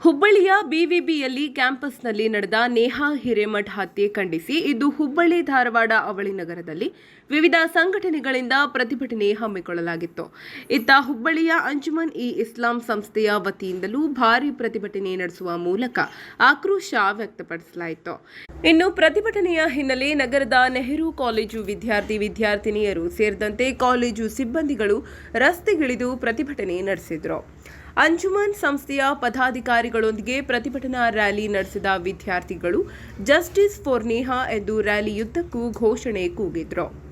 ಹುಬ್ಬಳ್ಳಿಯ ಬಿವಿಬಿಯಲ್ಲಿ ಕ್ಯಾಂಪಸ್ನಲ್ಲಿ ನಡೆದ ನೇಹಾ ಹಿರೇಮಠ್ ಹತ್ಯೆ ಖಂಡಿಸಿ, ಇದು ಹುಬ್ಬಳ್ಳಿ ಧಾರವಾಡ ಅವಳಿ ನಗರದಲ್ಲಿ ವಿವಿಧ ಸಂಘಟನೆಗಳಿಂದ ಪ್ರತಿಭಟನೆ ಹಮ್ಮಿಕೊಳ್ಳಲಾಗಿತ್ತು. ಇತ್ತ ಹುಬ್ಬಳ್ಳಿಯ ಅಂಜುಮನ್ ಇ ಇಸ್ಲಾಂ ಸಂಸ್ಥೆಯ ವತಿಯಿಂದಲೂ ಭಾರೀ ಪ್ರತಿಭಟನೆ ನಡೆಸುವ ಮೂಲಕ ಆಕ್ರೋಶ ವ್ಯಕ್ತಪಡಿಸಲಾಯಿತು. ಇನ್ನು ಪ್ರತಿಭಟನೆಯ ಹಿನ್ನೆಲೆ ನಗರದ ನೆಹರು ಕಾಲೇಜು ವಿದ್ಯಾರ್ಥಿ ವಿದ್ಯಾರ್ಥಿನಿಯರು ಸೇರಿದಂತೆ ಕಾಲೇಜು ಸಿಬ್ಬಂದಿಗಳು ರಸ್ತೆಗಿಳಿದು ಪ್ರತಿಭಟನೆ ನಡೆಸಿದರು. ಅಂಜುಮನ್ ಸಂಸ್ಥೆಯ ಪದಾಧಿಕಾರಿಗಳೊಂದಿಗೆ ಪ್ರತಿಭಟನಾ ರ್ಯಾಲಿ ನಡೆಸಿದ ವಿದ್ಯಾರ್ಥಿಗಳು ಜಸ್ಟಿಸ್ ಫಾರ್ ನೇಹಾ ಎಂದು ರ್ಯಾಲಿಯುದ್ದಕ್ಕೂ ಘೋಷಣೆ ಕೂಗಿದ್ರು.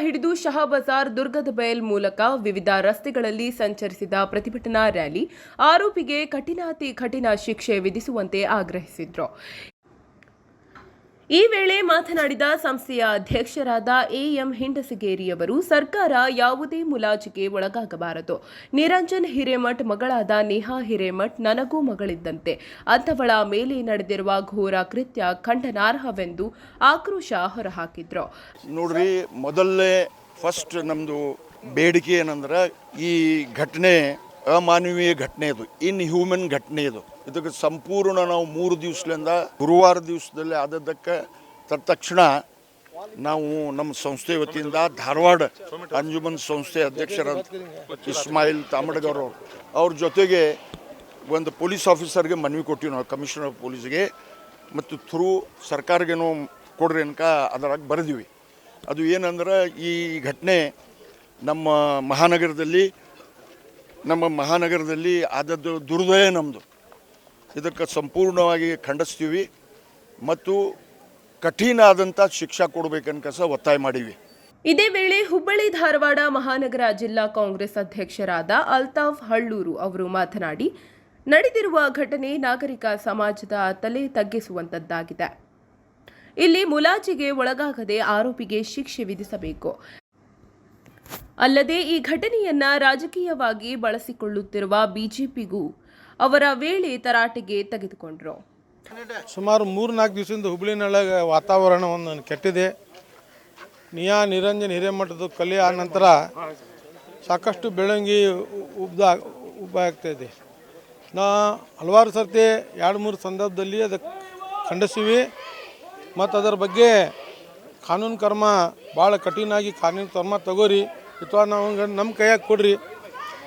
ಹಿಡಿದು ಶಹಾ ಬಜಾರ್ ದುರ್ಗದ ಬಯಲ್ ಮೂಲಕ ವಿವಿಧ ರಸ್ತೆಗಳಲ್ಲಿ ಸಂಚರಿಸಿದ ಪ್ರತಿಭಟನಾ ರ್ಯಾಲಿ, ಆರೋಪಿಗೆ ಕಠಿಣಾತಿ ಕಠಿಣ ಶಿಕ್ಷೆ ವಿಧಿಸುವಂತೆ ಆಗ್ರಹಿಸಿದ್ರು. ಈ ವೇಳೆ ಮಾತನಾಡಿದ ಸಂಸ್ಥೆಯ ಅಧ್ಯಕ್ಷರಾದ ಎಎಂ ಹಿಂಡಸಗೇರಿಯವರು, ಸರ್ಕಾರ ಯಾವುದೇ ಮುಲಾಜಿಗೆ ಒಳಗಾಗಬಾರದು. ನಿರಂಜನ್ ಹಿರೇಮಠ್ ಮಗಳಾದ ನೇಹಾ ಹಿರೇಮಠ್ ನನಗೂ ಮಗಳಿದ್ದಂತೆ. ಅಂಥವಳ ಮೇಲೆ ನಡೆದಿರುವ ಘೋರ ಕೃತ್ಯ ಖಂಡನಾರ್ಹವೆಂದು ಆಕ್ರೋಶ ಹೊರಹಾಕಿದ್ರು. ನೋಡ್ರಿ, ಮೊದಲನೇ ಫಸ್ಟ್ ನಮ್ಮದು ಬೇಡಿಕೆ ಏನಂದ್ರೆ ಈ ಘಟನೆ ಅಮಾನವೀಯ ಘಟನೆ ಇದು ಇನ್ ಹ್ಯೂಮನ್ ಘಟನೆ ಇದು ಇದಕ್ಕೆ ಸಂಪೂರ್ಣ ನಾವು ಮೂರು ದಿವಸದಿಂದ ಗುರುವಾರ ದಿವಸದಲ್ಲಿ ಆದದ್ದಕ್ಕೆ ತಕ್ಷಣ ನಾವು ನಮ್ಮ ಸಂಸ್ಥೆ ವತಿಯಿಂದ ಧಾರವಾಡ ಅಂಜುಮನ್ ಸಂಸ್ಥೆ ಅಧ್ಯಕ್ಷರಾದ ಇಸ್ಮಾಯಿಲ್ ತಾಮಡಗೌರ್ ಅವರು. ಅವ್ರ ಜೊತೆಗೆ ಒಂದು ಪೊಲೀಸ್ ಆಫೀಸರ್ಗೆ ಮನವಿ ಕೊಟ್ಟಿವಿ ನಾವು, ಕಮಿಷನರ್ ಆಫ್ ಪೊಲೀಸ್ಗೆ. ಮತ್ತು ಥ್ರೂ ಸರ್ಕಾರಗೇನೋ ಕೊಡ್ರಿ ಅನ್ಕ ಅದರಾಗ ಬರೆದಿವಿ. ಅದು ಏನಂದ್ರೆ ಈ ಘಟನೆ ನಮ್ಮ ಮಹಾನಗರದಲ್ಲಿ ನಮ್ಮ ಮಹಾನಗರದಲ್ಲಿ ಆದದ್ದು ದುರ್ದಯ ನಮ್ಮದು ಇದಕ್ಕೆ ಸಂಪೂರ್ಣವಾಗಿ ಖಂಡಿಸ್ತೀವಿ. ಮತ್ತು ಕಠಿಣ ಆದಂಥ ಶಿಕ್ಷೆ ಕೊಡಬೇಕನ್ನ ಸಹ ಒತ್ತಾಯ ಮಾಡೀವಿ ಇದೇ ವೇಳೆ ಹುಬ್ಬಳ್ಳಿ ಧಾರವಾಡ ಮಹಾನಗರ ಜಿಲ್ಲಾ ಕಾಂಗ್ರೆಸ್ ಅಧ್ಯಕ್ಷರಾದ ಅಲ್ತಾಫ್ ಹಳ್ಳೂರು ಅವರು ಮಾತನಾಡಿ, ನಡೆದಿರುವ ಘಟನೆ ನಾಗರಿಕ ಸಮಾಜದ ತಲೆ ತಗ್ಗಿಸುವಂತದ್ದಾಗಿದೆ. ಇಲ್ಲಿ ಮುಲಾಜಿಗೆ ಒಳಗಾಗದೆ ಆರೋಪಿಗೆ ಶಿಕ್ಷೆ ವಿಧಿಸಬೇಕು. ಅಲ್ಲದೆ ಈ ಘಟನೆಯನ್ನ ರಾಜಕೀಯವಾಗಿ ಬಳಸಿಕೊಳ್ಳುತ್ತಿರುವ ಬಿಜೆಪಿಗೂ ಅವರ ವೇಳೆ ತರಾಟೆಗೆ ತೆಗೆದುಕೊಂಡರು. ಸುಮಾರು ಮೂರು ನಾಲ್ಕು ದಿವಸದಿಂದ ಹುಬ್ಳಿನೊಳಗೆ ವಾತಾವರಣ ಒಂದು ಕೆಟ್ಟಿದೆ. ನಿಯಾ ನಿರಂಜನ್ ಹಿರೇಮಠದ ಕಲೆ ಆ ನಂತರ ಸಾಕಷ್ಟು ಬೆಳಂಗಿ ಉಬ್ದ ಉಬ್ಬ ಆಗ್ತಾ ಇದೆ. ನಾ ಹಲವಾರು ಸರ್ತಿ ಎರಡು ಮೂರು ಸಂದರ್ಭದಲ್ಲಿ ಅದಕ್ಕೆ ಖಂಡಿಸೀವಿ. ಮತ್ತು ಅದರ ಬಗ್ಗೆ ಕಾನೂನು ಕರ್ಮ ಭಾಳ ಕಠಿಣಾಗಿ ಕಾನೂನು ಕರ್ಮ ತಗೋರಿ. ಅಥವಾ ನಾವು ನಮ್ಮ ಕೈಯಾಗ ಕೊಡ್ರಿ.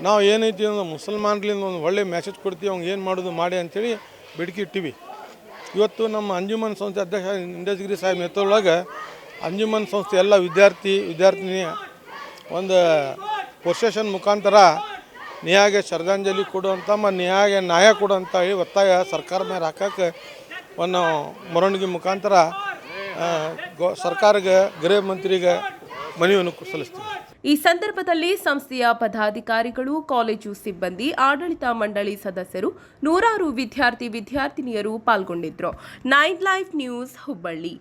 ನಾವು ಏನೈತಿ ಅಂದ್ರೆ ಮುಸಲ್ಮಾನ್ಲಿಂದ ಒಂದು ಒಳ್ಳೆ ಮೆಸೇಜ್ ಕೊಡ್ತೀವಿ ಅವ್ನಿಗೆ ಏನು ಮಾಡೋದು ಮಾಡಿ ಅಂಥೇಳಿ ಬೇಡಿಕೆ ಇಟ್ಟಿವಿ. ಇವತ್ತು ನಮ್ಮ ಅಂಜುಮನ್ ಸಂಸ್ಥೆ ಅಧ್ಯಕ್ಷ ಇಂಡಸ್ಗಿರಿ ಸಾಹೇಬ್ ನೇತೃತ್ವದೊಳಗೆ ಅಂಜುಮನ್ ಸಂಸ್ಥೆ ಎಲ್ಲ ವಿದ್ಯಾರ್ಥಿ, ವಿದ್ಯಾರ್ಥಿನಿ ಒಂದು ಪ್ರೊಸೆಷನ್ ಮುಖಾಂತರ ನ್ಯಾಯಗೆ ಶ್ರದ್ಧಾಂಜಲಿ ಕೊಡುವಂಥ ಮತ್ತು ನ್ಯಾಯ ನ್ಯಾಯ ಕೊಡುವಂಥ ಹೇಳಿ ಒತ್ತಾಯ ಸರ್ಕಾರ ಮೇಲೆ ಹಾಕಕ್ಕೆ ಒಂದು ಮೆರವಣಿಗೆ ಮುಖಾಂತರ ಗೋ- ಸರ್ಕಾರಕ್ಕೆ ಗೃಹ ಮಂತ್ರಿಗೆ ಮನವಿಯನ್ನು ಸಲ್ಲಿಸ್ತೀವಿ. ಈ ಸಂದರ್ಭದಲ್ಲಿ ಸಂಸ್ಥೆಯ ಪದಾಧಿಕಾರಿಗಳು, ಕಾಲೇಜು ಸಿಬ್ಬಂದಿ, ಆಡಳಿತ ಮಂಡಳಿ ಸದಸ್ಯರು, ನೂರಾರು ವಿದ್ಯಾರ್ಥಿ, ವಿದ್ಯಾರ್ಥಿನಿಯರು ಪಾಲ್ಗೊಂಡಿದ್ರು ನೈನ್ ಲೈಫ್ ನ್ಯೂಸ್ ಹುಬ್ಬಳ್ಳಿ.